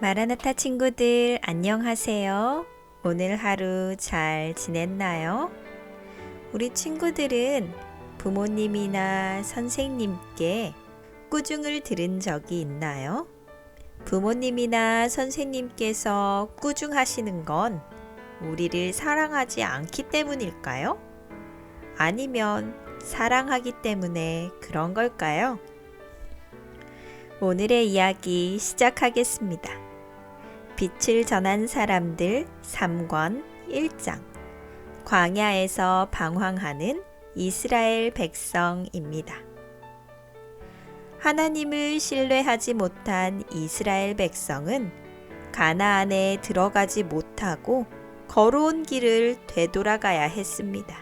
마라나타 친구들 안녕하세요. 오늘 하루 잘 지냈나요? 우리 친구들은 부모님이나 선생님께 꾸중을 들은 적이 있나요? 부모님이나 선생님께서 꾸중하시는 건 우리를 사랑하지 않기 때문일까요? 아니면 사랑하기 때문에 그런 걸까요? 오늘의 이야기 시작하겠습니다. 빛을 전한 사람들 3권 1장 광야에서 방황하는 이스라엘 백성입니다. 하나님을 신뢰하지 못한 이스라엘 백성은 가나안에 들어가지 못하고 걸어온 길을 되돌아가야 했습니다.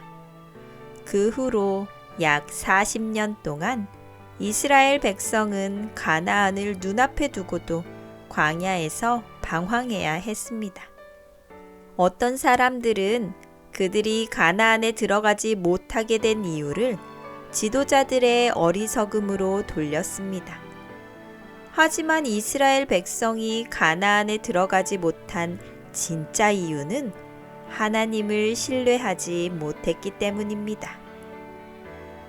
그 후로 약 40년 동안 이스라엘 백성은 가나안을 눈앞에 두고도 광야에서 방황해야 했습니다. 어떤 사람들은 그들이 가나안에 들어가지 못하게 된 이유를 지도자들의 어리석음으로 돌렸습니다. 하지만 이스라엘 백성이 가나안에 들어가지 못한 진짜 이유는 하나님을 신뢰하지 못했기 때문입니다.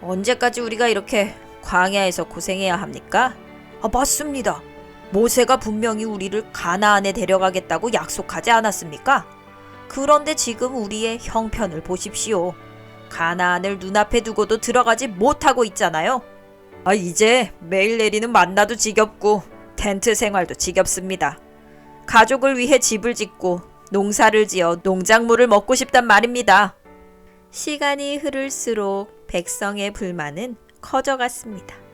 언제까지 우리가 이렇게 광야에서 고생해야 합니까? 아, 맞습니다. 모세가 분명히 우리를 가나안에 데려가겠다고 약속하지 않았습니까? 그런데 지금 우리의 형편을 보십시오. 가나안을 눈앞에 두고도 들어가지 못하고 있잖아요. 아, 이제 매일 내리는 만나도 지겹고 텐트 생활도 지겹습니다. 가족을 위해 집을 짓고 농사를 지어 농작물을 먹고 싶단 말입니다. 시간이 흐를수록 백성의 불만은 커져갔습니다.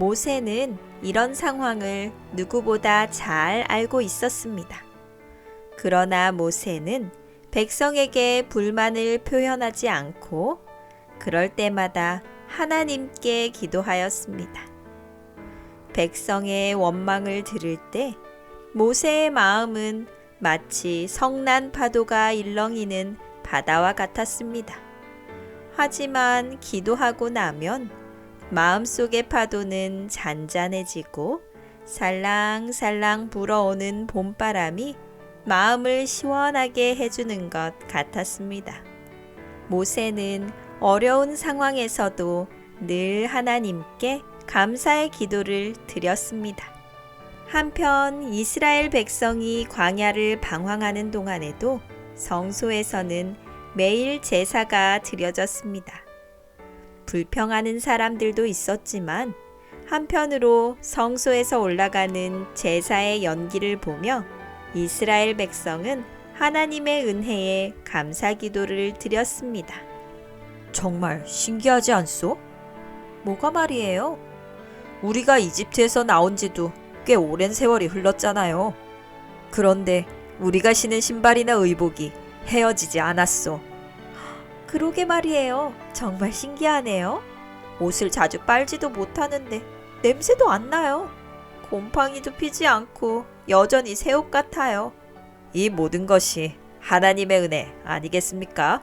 모세는 이런 상황을 누구보다 잘 알고 있었습니다. 그러나 모세는 백성에게 불만을 표현하지 않고 그럴 때마다 하나님께 기도하였습니다. 백성의 원망을 들을 때 모세의 마음은 마치 성난 파도가 일렁이는 바다와 같았습니다. 하지만 기도하고 나면 마음속의 파도는 잔잔해지고 살랑살랑 불어오는 봄바람이 마음을 시원하게 해주는 것 같았습니다. 모세는 어려운 상황에서도 늘 하나님께 감사의 기도를 드렸습니다. 한편 이스라엘 백성이 광야를 방황하는 동안에도 성소에서는 매일 제사가 드려졌습니다. 불평하는 사람들도 있었지만 한편으로 성소에서 올라가는 제사의 연기를 보며 이스라엘 백성은 하나님의 은혜에 감사 기도를 드렸습니다. 정말 신기하지 않소? 뭐가 말이에요? 우리가 이집트에서 나온 지도 꽤 오랜 세월이 흘렀잖아요. 그런데 우리가 신은 신발이나 의복이 헤어지지 않았소. 그러게 말이에요. 정말 신기하네요. 옷을 자주 빨지도 못하는데 냄새도 안 나요. 곰팡이도 피지 않고 여전히 새 옷 같아요. 이 모든 것이 하나님의 은혜 아니겠습니까?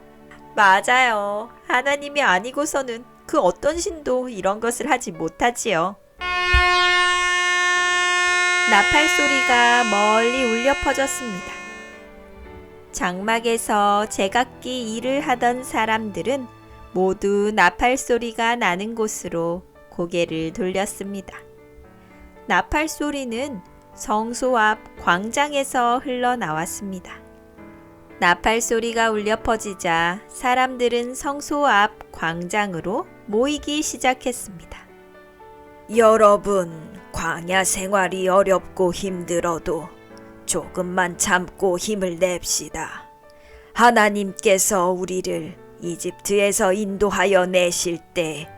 맞아요. 하나님이 아니고서는 그 어떤 신도 이런 것을 하지 못하지요. 나팔 소리가 멀리 울려 퍼졌습니다. 장막에서 제각기 일을 하던 사람들은 모두 나팔 소리가 나는 곳으로 고개를 돌렸습니다. 나팔 소리는 성소 앞 광장에서 흘러나왔습니다. 나팔 소리가 울려 퍼지자 사람들은 성소 앞 광장으로 모이기 시작했습니다. 여러분, 광야 생활이 어렵고 힘들어도 조금만 참고 힘을 냅시다. 하나님께서 우리를 이집트에서 인도하여 내실 때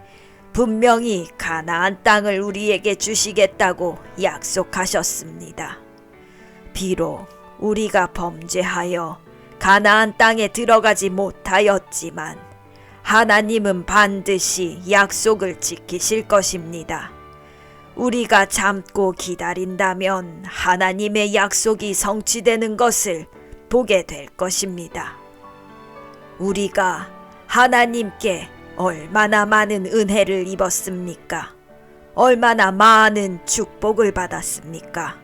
분명히 가나안 땅을 우리에게 주시겠다고 약속하셨습니다. 비록 우리가 범죄하여 가나안 땅에 들어가지 못하였지만 하나님은 반드시 약속을 지키실 것입니다. 우리가 참고 기다린다면 하나님의 약속이 성취되는 것을 보게 될 것입니다. 우리가 하나님께 얼마나 많은 은혜를 입었습니까? 얼마나 많은 축복을 받았습니까?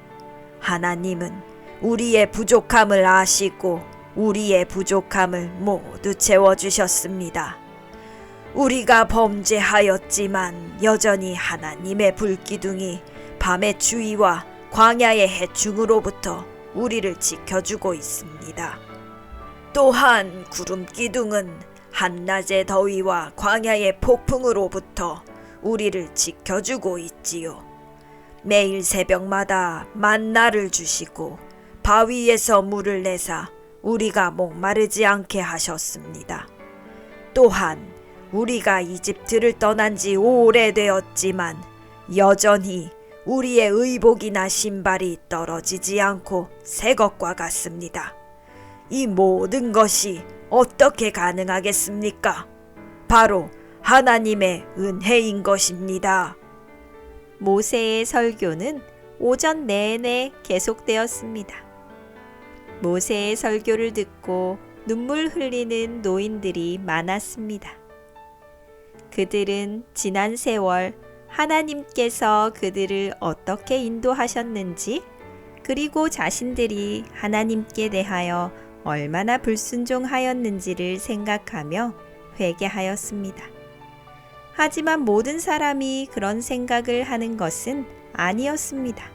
하나님은 우리의 부족함을 아시고 우리의 부족함을 모두 채워주셨습니다. 우리가 범죄하였지만 여전히 하나님의 불기둥이 밤의 주위와 광야의 해충으로부터 우리를 지켜주고 있습니다. 또한 구름 기둥은 한낮의 더위와 광야의 폭풍으로부터 우리를 지켜주고 있지요. 매일 새벽마다 만나를 주시고 바위에서 물을 내사 우리가 목마르지 않게 하셨습니다. 또한 우리가 이집트를 떠난 지 오래되었지만 여전히 우리의 의복이나 신발이 떨어지지 않고 새 것과 같습니다. 이 모든 것이 어떻게 가능하겠습니까? 바로 하나님의 은혜인 것입니다. 모세의 설교는 오전 내내 계속되었습니다. 모세의 설교를 듣고 눈물 흘리는 노인들이 많았습니다. 그들은 지난 세월 하나님께서 그들을 어떻게 인도하셨는지, 그리고 자신들이 하나님께 대하여 얼마나 불순종하였는지를 생각하며 회개하였습니다. 하지만 모든 사람이 그런 생각을 하는 것은 아니었습니다.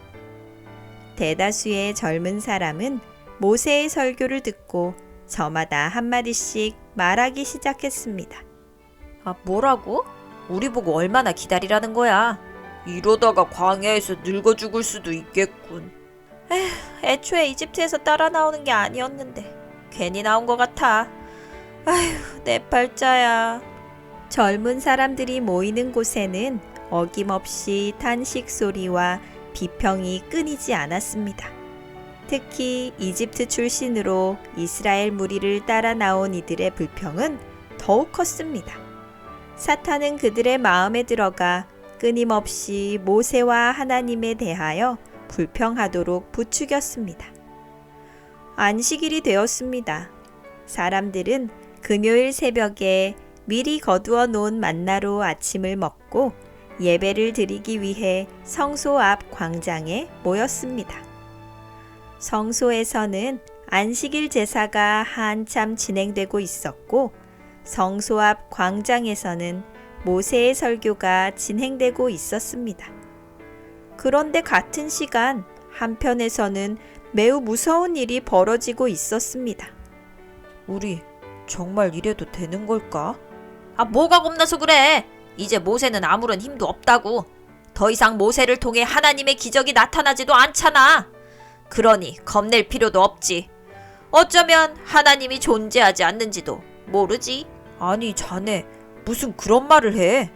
대다수의 젊은 사람은 모세의 설교를 듣고 저마다 한마디씩 말하기 시작했습니다. 아, 뭐라고? 우리 보고 얼마나 기다리라는 거야? 이러다가 광야에서 늙어 죽을 수도 있겠군. 에휴, 애초에 이집트에서 따라 나오는 게 아니었는데 괜히 나온 것 같아. 아휴, 내 팔자야. 젊은 사람들이 모이는 곳에는 어김없이 탄식 소리와 비평이 끊이지 않았습니다. 특히 이집트 출신으로 이스라엘 무리를 따라 나온 이들의 불평은 더욱 컸습니다. 사탄은 그들의 마음에 들어가 끊임없이 모세와 하나님에 대하여 불평하도록 부추겼습니다. 안식일이 되었습니다. 사람들은 금요일 새벽에 미리 거두어 놓은 만나로 아침을 먹고 예배를 드리기 위해 성소 앞 광장에 모였습니다. 성소에서는 안식일 제사가 한참 진행되고 있었고 성소 앞 광장에서는 모세의 설교가 진행되고 있었습니다. 그런데 같은 시간 한편에서는 매우 무서운 일이 벌어지고 있었습니다. 우리 정말 이래도 되는 걸까? 아, 뭐가 겁나서 그래? 이제 모세는 아무런 힘도 없다고. 더 이상 모세를 통해 하나님의 기적이 나타나지도 않잖아. 그러니 겁낼 필요도 없지. 어쩌면 하나님이 존재하지 않는지도 모르지. 아니, 자네 무슨 그런 말을 해?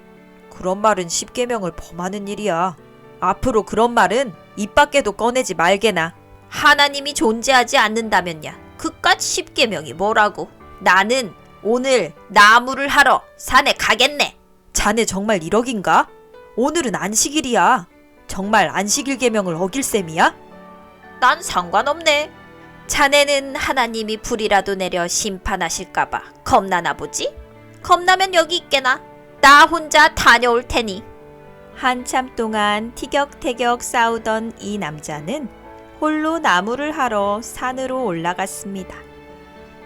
그런 말은 십계명을 범하는 일이야. 앞으로 그런 말은 입 밖에도 꺼내지 말게나. 하나님이 존재하지 않는다면야. 그깟 십계명이 뭐라고? 나는 오늘 나무를 하러 산에 가겠네. 자네 정말 1억인가? 오늘은 안식일이야. 정말 안식일 계명을 어길 셈이야? 난 상관없네. 자네는 하나님이 불이라도 내려 심판하실까봐 겁나나 보지? 겁나면 여기 있게나. 나 혼자 다녀올 테니. 한참 동안 티격태격 싸우던 이 남자는 홀로 나무를 하러 산으로 올라갔습니다.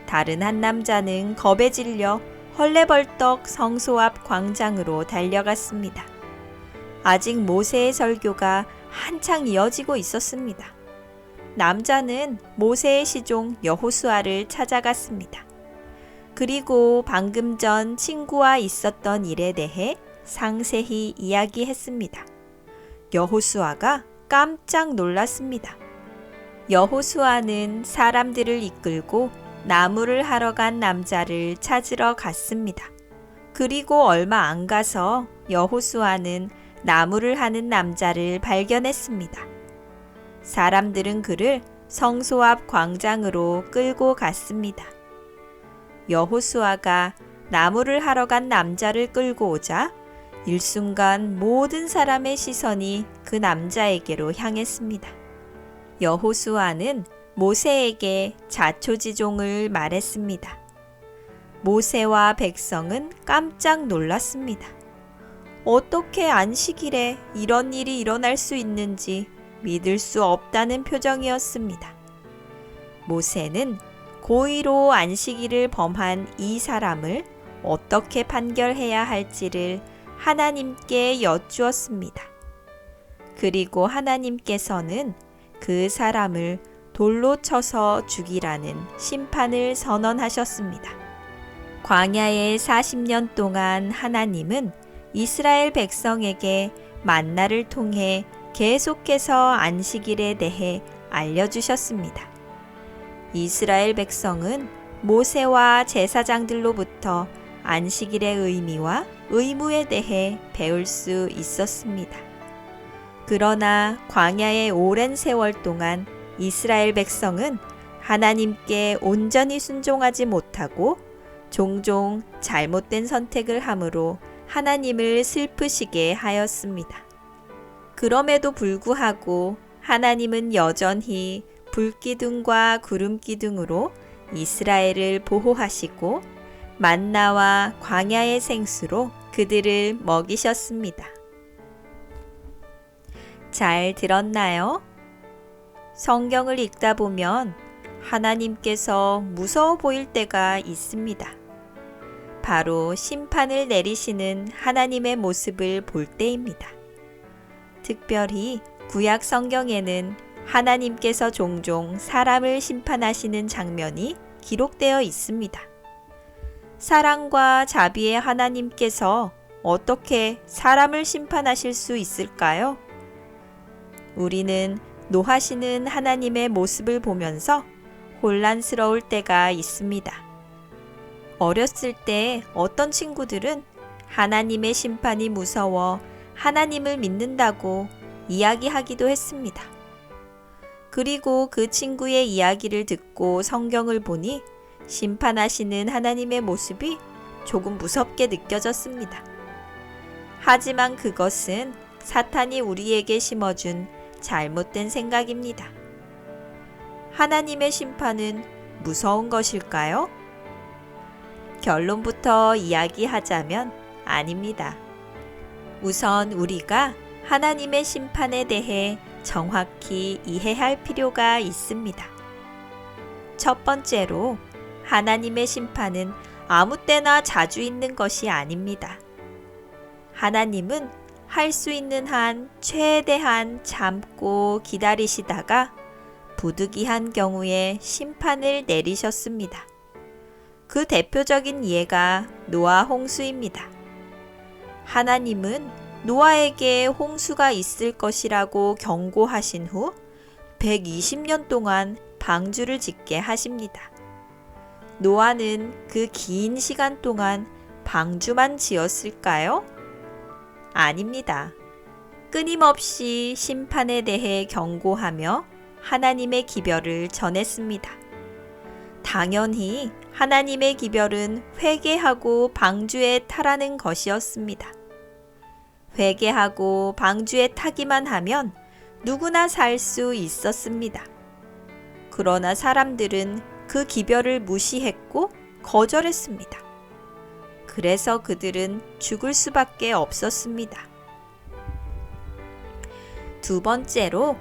다른 한 남자는 겁에 질려 헐레벌떡 성소 앞 광장으로 달려갔습니다. 아직 모세의 설교가 한창 이어지고 있었습니다. 남자는 모세의 시종 여호수아를 찾아갔습니다. 그리고 방금 전 친구와 있었던 일에 대해 상세히 이야기했습니다. 여호수아가 깜짝 놀랐습니다. 여호수아는 사람들을 이끌고 나무를 하러 간 남자를 찾으러 갔습니다. 그리고 얼마 안 가서 여호수아는 나무를 하는 남자를 발견했습니다. 사람들은 그를 성소 앞 광장으로 끌고 갔습니다. 여호수아가 나무를 하러 간 남자를 끌고 오자 일순간 모든 사람의 시선이 그 남자에게로 향했습니다. 여호수아는 모세에게 자초지종을 말했습니다. 모세와 백성은 깜짝 놀랐습니다. 어떻게 안식일에 이런 일이 일어날 수 있는지 믿을 수 없다는 표정이었습니다. 모세는 고의로 안식일을 범한 이 사람을 어떻게 판결해야 할지를 하나님께 여쭈었습니다. 그리고 하나님께서는 그 사람을 돌로 쳐서 죽이라는 심판을 선언하셨습니다. 광야의 40년 동안 하나님은 이스라엘 백성에게 만나를 통해 계속해서 안식일에 대해 알려주셨습니다. 이스라엘 백성은 모세와 제사장들로부터 안식일의 의미와 의무에 대해 배울 수 있었습니다. 그러나 광야의 오랜 세월 동안 이스라엘 백성은 하나님께 온전히 순종하지 못하고 종종 잘못된 선택을 함으로 하나님을 슬프시게 하였습니다. 그럼에도 불구하고 하나님은 여전히 불기둥과 구름기둥으로 이스라엘을 보호하시고 만나와 광야의 생수로 그들을 먹이셨습니다. 잘 들었나요? 성경을 읽다 보면 하나님께서 무서워 보일 때가 있습니다. 바로 심판을 내리시는 하나님의 모습을 볼 때입니다. 특별히 구약 성경에는 하나님께서 종종 사람을 심판하시는 장면이 기록되어 있습니다. 사랑과 자비의 하나님께서 어떻게 사람을 심판하실 수 있을까요? 우리는 노하시는 하나님의 모습을 보면서 혼란스러울 때가 있습니다. 어렸을 때 어떤 친구들은 하나님의 심판이 무서워 하나님을 믿는다고 이야기하기도 했습니다. 그리고 그 친구의 이야기를 듣고 성경을 보니 심판하시는 하나님의 모습이 조금 무섭게 느껴졌습니다. 하지만 그것은 사탄이 우리에게 심어준 잘못된 생각입니다. 하나님의 심판은 무서운 것일까요? 결론부터 이야기하자면 아닙니다. 우선 우리가 하나님의 심판에 대해 정확히 이해할 필요가 있습니다. 첫 번째로 하나님의 심판은 아무 때나 자주 있는 것이 아닙니다. 하나님은 할 수 있는 한 최대한 참고 기다리시다가 부득이한 경우에 심판을 내리셨습니다. 그 대표적인 예가 노아 홍수입니다. 하나님은 노아에게 홍수가 있을 것이라고 경고하신 후 120년 동안 방주를 짓게 하십니다. 노아는 그 긴 시간 동안 방주만 지었을까요? 아닙니다. 끊임없이 심판에 대해 경고하며 하나님의 기별을 전했습니다. 당연히 하나님의 기별은 회개하고 방주에 타라는 것이었습니다. 회개하고 방주에 타기만 하면 누구나 살 수 있었습니다. 그러나 사람들은 그 기별을 무시했고 거절했습니다. 그래서 그들은 죽을 수밖에 없었습니다. 두 번째로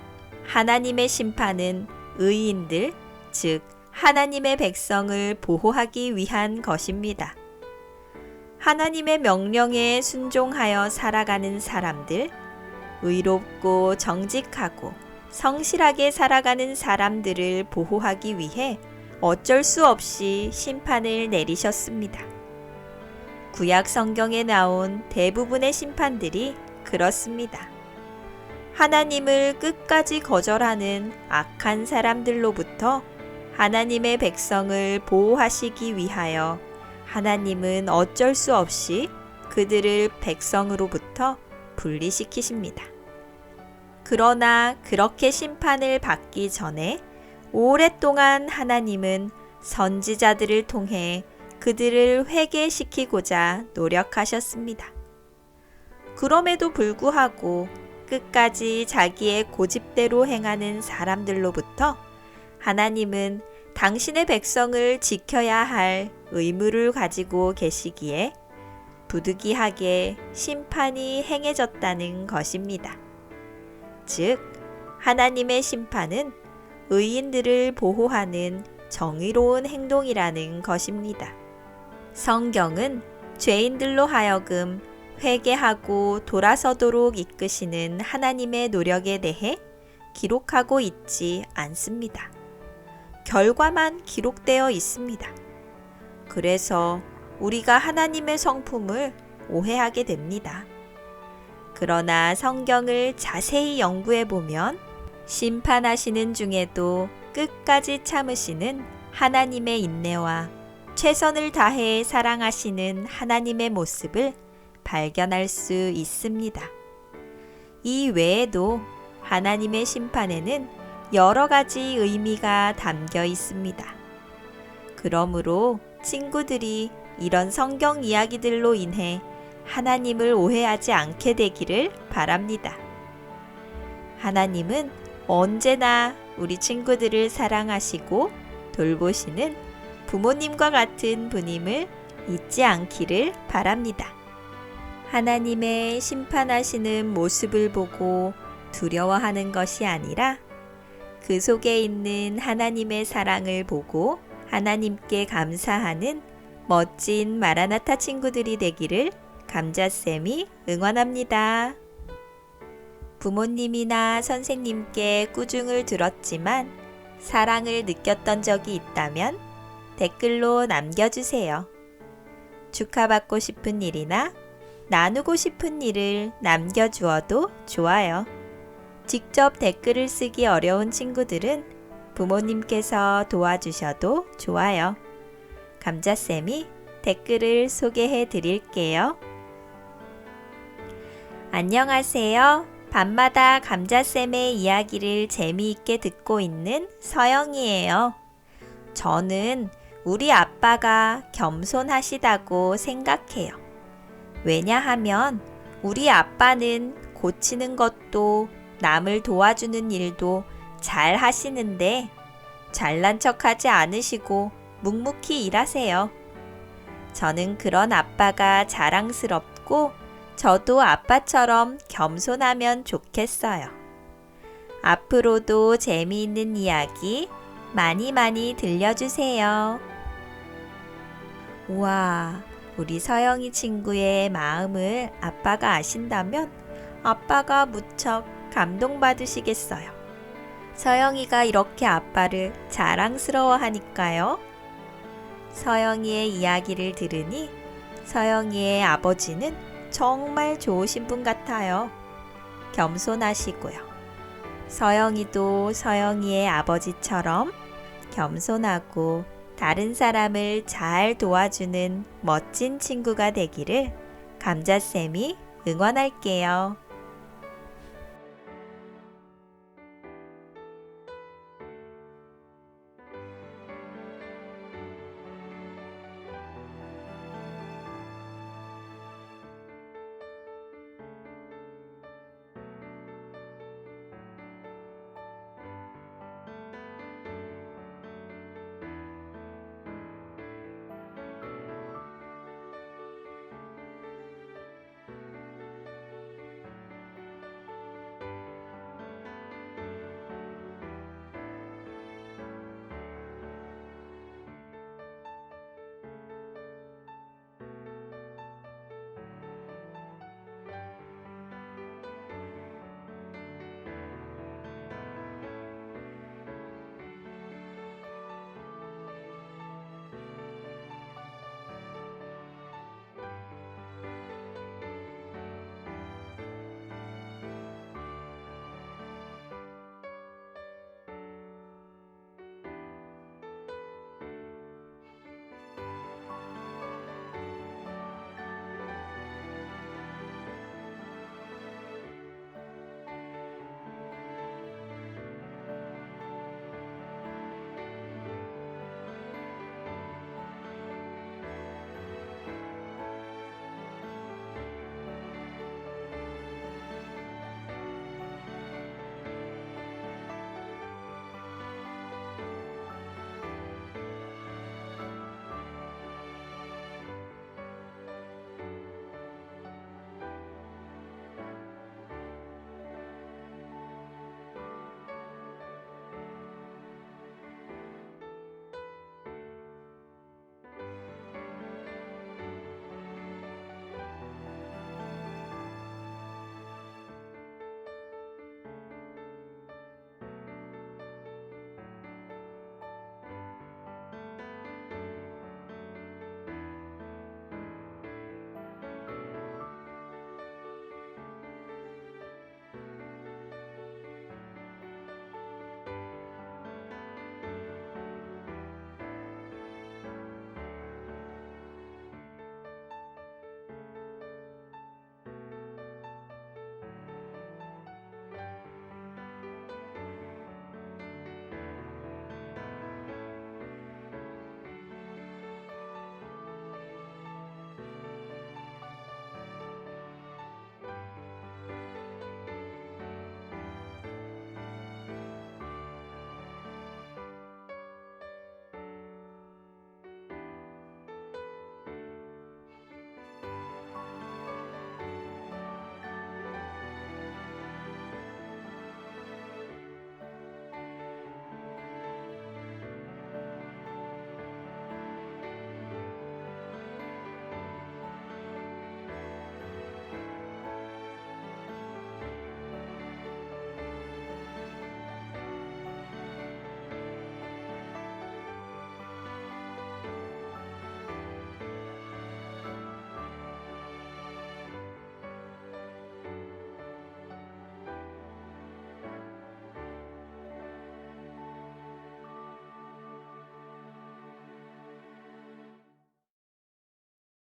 하나님의 심판은 의인들, 즉 하나님의 백성을 보호하기 위한 것입니다. 하나님의 명령에 순종하여 살아가는 사람들, 의롭고 정직하고 성실하게 살아가는 사람들을 보호하기 위해 어쩔 수 없이 심판을 내리셨습니다. 구약 성경에 나온 대부분의 심판들이 그렇습니다. 하나님을 끝까지 거절하는 악한 사람들로부터 하나님의 백성을 보호하시기 위하여 하나님은 어쩔 수 없이 그들을 백성으로부터 분리시키십니다. 그러나 그렇게 심판을 받기 전에 오랫동안 하나님은 선지자들을 통해 그들을 회개시키고자 노력하셨습니다. 그럼에도 불구하고 끝까지 자기의 고집대로 행하는 사람들로부터 하나님은 당신의 백성을 지켜야 할 의무를 가지고 계시기에 부득이하게 심판이 행해졌다는 것입니다. 즉, 하나님의 심판은 의인들을 보호하는 정의로운 행동이라는 것입니다. 성경은 죄인들로 하여금 회개하고 돌아서도록 이끄시는 하나님의 노력에 대해 기록하고 있지 않습니다. 결과만 기록되어 있습니다. 그래서 우리가 하나님의 성품을 오해하게 됩니다. 그러나 성경을 자세히 연구해 보면 심판하시는 중에도 끝까지 참으시는 하나님의 인내와 최선을 다해 사랑하시는 하나님의 모습을 발견할 수 있습니다. 이 외에도 하나님의 심판에는 여러 가지 의미가 담겨 있습니다. 그러므로 친구들이 이런 성경 이야기들로 인해 하나님을 오해하지 않게 되기를 바랍니다. 하나님은 언제나 우리 친구들을 사랑하시고 돌보시는 부모님과 같은 분임을 잊지 않기를 바랍니다. 하나님의 심판하시는 모습을 보고 두려워하는 것이 아니라 그 속에 있는 하나님의 사랑을 보고 하나님께 감사하는 멋진 마라나타 친구들이 되기를 감자쌤이 응원합니다. 부모님이나 선생님께 꾸중을 들었지만 사랑을 느꼈던 적이 있다면 댓글로 남겨주세요. 축하받고 싶은 일이나 나누고 싶은 일을 남겨주어도 좋아요. 직접 댓글을 쓰기 어려운 친구들은 부모님께서 도와주셔도 좋아요. 감자쌤이 댓글을 소개해 드릴게요. 안녕하세요. 밤마다 감자쌤의 이야기를 재미있게 듣고 있는 서영이에요. 저는 우리 아빠가 겸손하시다고 생각해요. 왜냐하면 우리 아빠는 고치는 것도 남을 도와주는 일도 잘 하시는데 잘난 척 하지 않으시고 묵묵히 일하세요. 저는 그런 아빠가 자랑스럽고 저도 아빠처럼 겸손하면 좋겠어요. 앞으로도 재미있는 이야기 많이 많이 들려주세요. 우와, 우리 서영이 친구의 마음을 아빠가 아신다면 아빠가 무척 감동받으시겠어요. 서영이가 이렇게 아빠를 자랑스러워 하니까요. 서영이의 이야기를 들으니 서영이의 아버지는 정말 좋으신 분 같아요. 겸손하시고요. 서영이도 서영이의 아버지처럼 겸손하고 다른 사람을 잘 도와주는 멋진 친구가 되기를 감자쌤이 응원할게요.